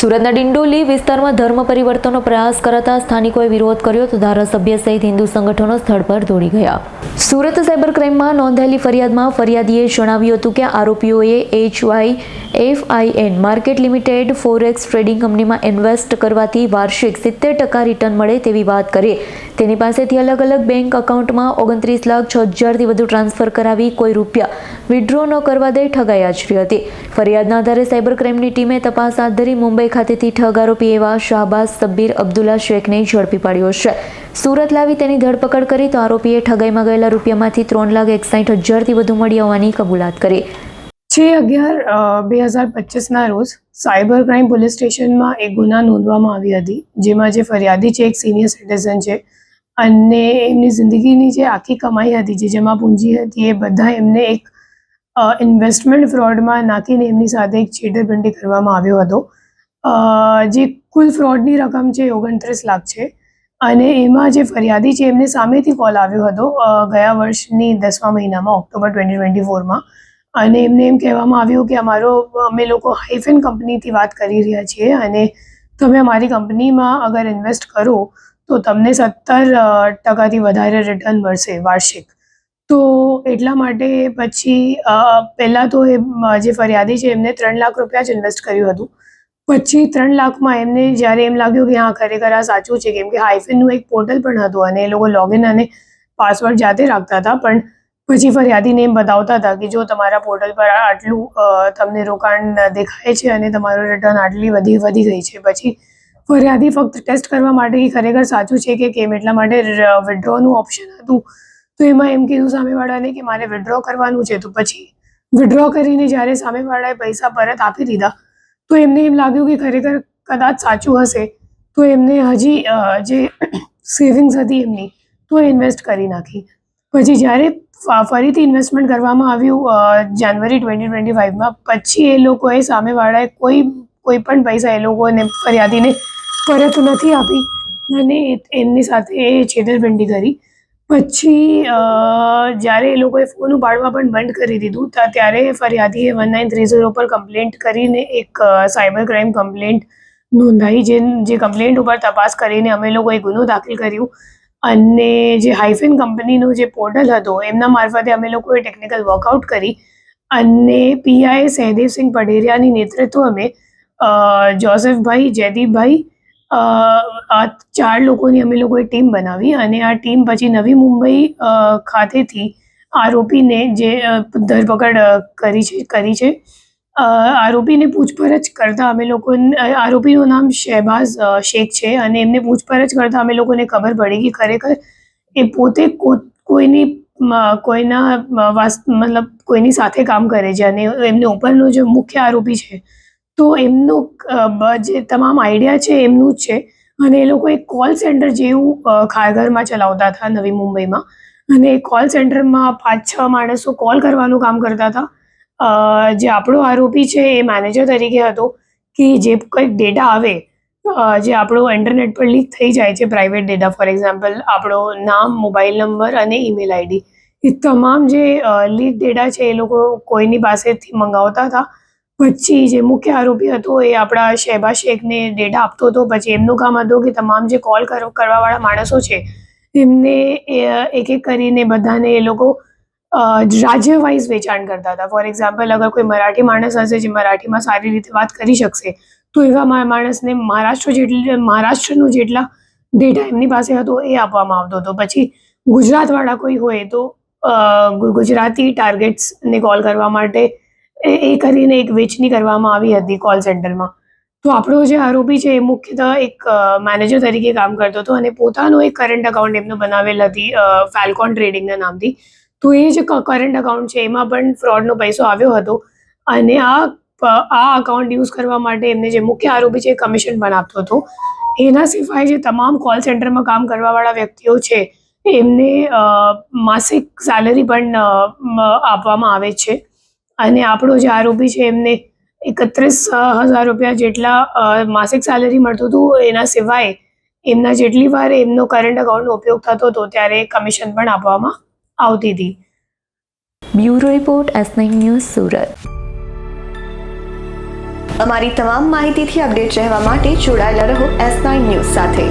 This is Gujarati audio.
સુરતના ડિંડોલી વિસ્તારમાં ધર્મ પરિવર્તનનો પ્રયાસ કરાતા સ્થાનિકોએ વિરોધ કર્યો તો ધારાસભ્ય સહિત હિન્દુ સંગઠનો સ્થળ પર દોડી ગયા. સુરત સાયબર ક્રાઇમમાં નોંધાયેલી ફરિયાદમાં ફરિયાદીએ જણાવ્યું હતું કે આરોપીઓએ H Y F I market limited forex trading કંપનીમાં ઇન્વેસ્ટ કરવાથી વાર્ષિક સિત્તેર ટકા રિટર્ન મળે તેવી વાત કરી. તેની પાસેથી અલગ અલગ બેંક એકાઉન્ટમાં ઓગણત્રીસ લાખ છ હજારથી વધુ ટ્રાન્સફર કરાવી કોઈ રૂપિયા વિડ્રો ન કરવા દઈ ઠગાઈ આચરી હતી. ફરિયાદના આધારે સાયબર ક્રાઇમની ટીમે તપાસ હાથ ધરી મુંબઈ ખાતેથી ઠગ આરોપી એવા શાહબાઝ સબ્બીર અબ્દુલ્લા શેખને ઝડપી પાડ્યો છે. સુરત લાવી તેની ધરપકડ કરી તો આરોપીએ ઠગાઈમાં ગયેલા રૂપિયામાંથી ત્રણ લાખ એકસાઠ હજારથી વધુ મળી આવવાની કબૂલાત કરી. છ અગિયાર બે હજાર પચીસના રોજ સાયબર ક્રાઇમ પોલીસ સ્ટેશનમાં એક ગુના નોંધવામાં આવી હતી, જેમાં જે ફરિયાદી છે, એક સિનિયર સિટીઝન છે, અને એમની જિંદગીની જે આખી કમાઈ હતી, જે જમા પૂંજી હતી, એ બધા એમને એક ઇન્વેસ્ટમેન્ટ ફ્રોડમાં નાખીને એમની સાથે એક છેતરપિંડી કરવામાં આવ્યો હતો. જે કુલ ફ્રોડની રકમ છે ઓગણત્રીસ લાખ છે. અને એમાં જે ફરિયાદી છે એમને સામેથી કોલ આવ્યો હતો ગયા વર્ષની દસમા મહિનામાં, ઓક્ટોબર ટ્વેન્ટી ટ્વેન્ટી ફોરમાં અને એમને એમ કહેવામાં આવ્યું કે અમારો, અમે લોકો હાઇફેન કંપનીથી વાત કરી રહ્યા છીએ અને તમે અમારી કંપનીમાં અગર ઇન્વેસ્ટ કરો તો તમને સત્તર ટકાથી વધારે રિટર્ન મળશે, વાર્ષિક. તો એટલા માટે પછી પહેલાં તો એ જે ફરિયાદી છે, એમને ત્રણ લાખ રૂપિયા જ ઇન્વેસ્ટ કર્યું હતું. પછી ત્રણ લાખમાં એમને જ્યારે એમ લાગ્યું કે, હા, ખરેખર આ સાચું છે, કેમ કે હાઇફેનનું એક પોર્ટલ પણ હતું અને એ લોકો લોગિન અને પાસવર્ડ જાતે રાખતા હતા. પણ પછી ફરિયાદીને એમ બતાવતા હતા કે, જો તમારા પોર્ટલ પર આટલું તમને રોકાણ દેખાય છે અને તમારું રિટર્ન આટલી વધી વધી ગઈ છે. પછી ફરિયાદી ફક્ત ટેસ્ટ કરવા માટે કે, ખરેખર સાચું છે કે કેમ? એટલા માટે વિડ્રોનું ઓપ્શન હતું. તો એમાં એમ કીધું સામેવાળાને કે મારે વિડ્રો કરવાનું છે, તો પછી વિડ્રો કરીને જ્યારે સામેવાળાએ પૈસા પરત આપી દીધા, તો એમને એમ લાગ્યું કે ખરેખર કદાચ સાચું હશે. તો એમને હજી જે સેવિંગ્સ હતી એમની, તો ઇન્વેસ્ટ કરી નાખી. પછી જ્યારે ફરીથી ઇન્વેસ્ટમેન્ટ કરવામાં આવ્યું જાન્યુઆરી ટ્વેન્ટી ટ્વેન્ટી ફાઇવમાં પછી એ લોકોએ સામેવાળાએ કોઈ કોઈ પણ પૈસા એ લોકોને ફરિયાદીને પરત નથી આપી, અને એમની સાથે એ છેતરપિંડી કરી. પછી જ્યારે એ લોકોએ ફોન ઉપાડવા પણ બંધ કરી દીધું ત્યારે ફરિયાદીએ વન નાઇન થ્રી ઝીરો પર કમ્પ્લેન્ટ કરીને એક સાયબર ક્રાઇમ કમ્પ્લેન્ટ નોંધાઈ, જે જે કમ્પ્લેન્ટ ઉપર તપાસ કરીને અમે લોકોએ ગુનો દાખલ કર્યું. અને જે હાઇફેન કંપનીનું જે પોર્ટલ હતો, એમના મારફતે અમે લોકોએ ટેકનિકલ વર્કઆઉટ કરી. અને પીઆઈ સહદેવસિંહ પઢેરિયાની નેતૃત્વ અમે જોસેફભાઈ જયદીપભાઈ આ ચાર લોકોની અમે લોકોએ ટીમ બનાવી અને આ ટીમ પછી નવી મુંબઈ ખાતેથી આરોપીને જે ધરપકડ કરી છે કરી છે. આરોપીને પૂછપરછ કરતા અમે લોકો આરોપીનું નામ શહેબાઝ શેખ છે અને એમને પૂછપરછ કરતા અમે લોકોને ખબર પડી કે ખરેખર એ પોતે કોઈની કોઈના મતલબ કોઈની સાથે કામ કરે છે અને એમને ઉપરનો જે મુખ્ય આરોપી છે તો એમનું જે તમામ આઈડિયા છે એમનું જ છે. અને એ લોકો એક કોલ સેન્ટર જેવું ખારઘરમાં ચલાવતા હતા નવી મુંબઈમાં. અને એ કોલ સેન્ટરમાં પાંચ, છ માણસો કોલ કરવાનું કામ કરતા હતા. જે આપણો આરોપી છે એ મેનેજર તરીકે હતો કે જે કંઈક ડેટા આવે જે આપણો ઇન્ટરનેટ પર લીક થઈ જાય છે પ્રાઇવેટ ડેટા ફોર એક્ઝામ્પલ આપણો નામ મોબાઈલ નંબર અને ઈમેલ આઈડી એ તમામ જે લીક ડેટા છે એ લોકો કોઈની પાસેથી મંગાવતા હતા. પછી જે મુખ્ય આરોપી હતો એ આપણા શહેબા શેખને ડેટા આપતો હતો. પછી એમનું કામ હતું કે તમામ જે કોલ કરવાવાળા માણસો છે, એમને એક એક કરીને બધાને એ લોકો રાજ્ય વાઇઝ વેચાણ કરતા હતા. ફોર એક્ઝામ્પલ અગર કોઈ મરાઠી માણસ હશે જે મરાઠીમાં સારી રીતે વાત કરી શકશે, તો એવા માણસને મહારાષ્ટ્ર જેટલી, મહારાષ્ટ્રનું જેટલા ડેટા એમની પાસે હતો એ આપવામાં આવતો હતો. પછી ગુજરાતવાળા કોઈ હોય તો ગુજરાતી ટાર્ગેટ્સને કોલ કરવા માટે એ કરીને એક વેચણી કરવામાં આવી હતી કોલ સેન્ટરમાં તો આપણો જે આરોપી છે એ મુખ્યતઃ એક મેનેજર તરીકે કામ કરતો હતો અને પોતાનો એક કરંટ અકાઉન્ટ એમનો બનાવેલ હતી ફેલ્કોન ટ્રેડિંગના નામથી. તો એ જે કરંટ અકાઉન્ટ છે એમાં પણ ફ્રોડનો પૈસો આવ્યો હતો અને આ આ અકાઉન્ટ યુઝ કરવા માટે એમને જે મુખ્ય આરોપી છે એ કમિશન પણ આપતો હતો. એના સિવાય જે તમામ કોલ સેન્ટરમાં કામ કરવાવાળા વ્યક્તિઓ છે એમને માસિક સેલરી પણ આપવામાં આવે છે. અને આપણો જે આરોપી છે એમને એકત્રીસ હજાર રૂપિયા જેટલા માસિક સેલરી મળતું હતું એના સિવાય એમના જેટલી વાર એમનો કરંટ અકાઉન્ટનો ઉપયોગ થતો હતો ત્યારે કમિશન પણ આપવામાં આવતી હતી. Bureau report S nine news Surat. અમારી તમામ માહિતીથી અપડેટ રહેવા માટે જોડાયેલા રહો એસ નાઇન ન્યૂઝ સાથે.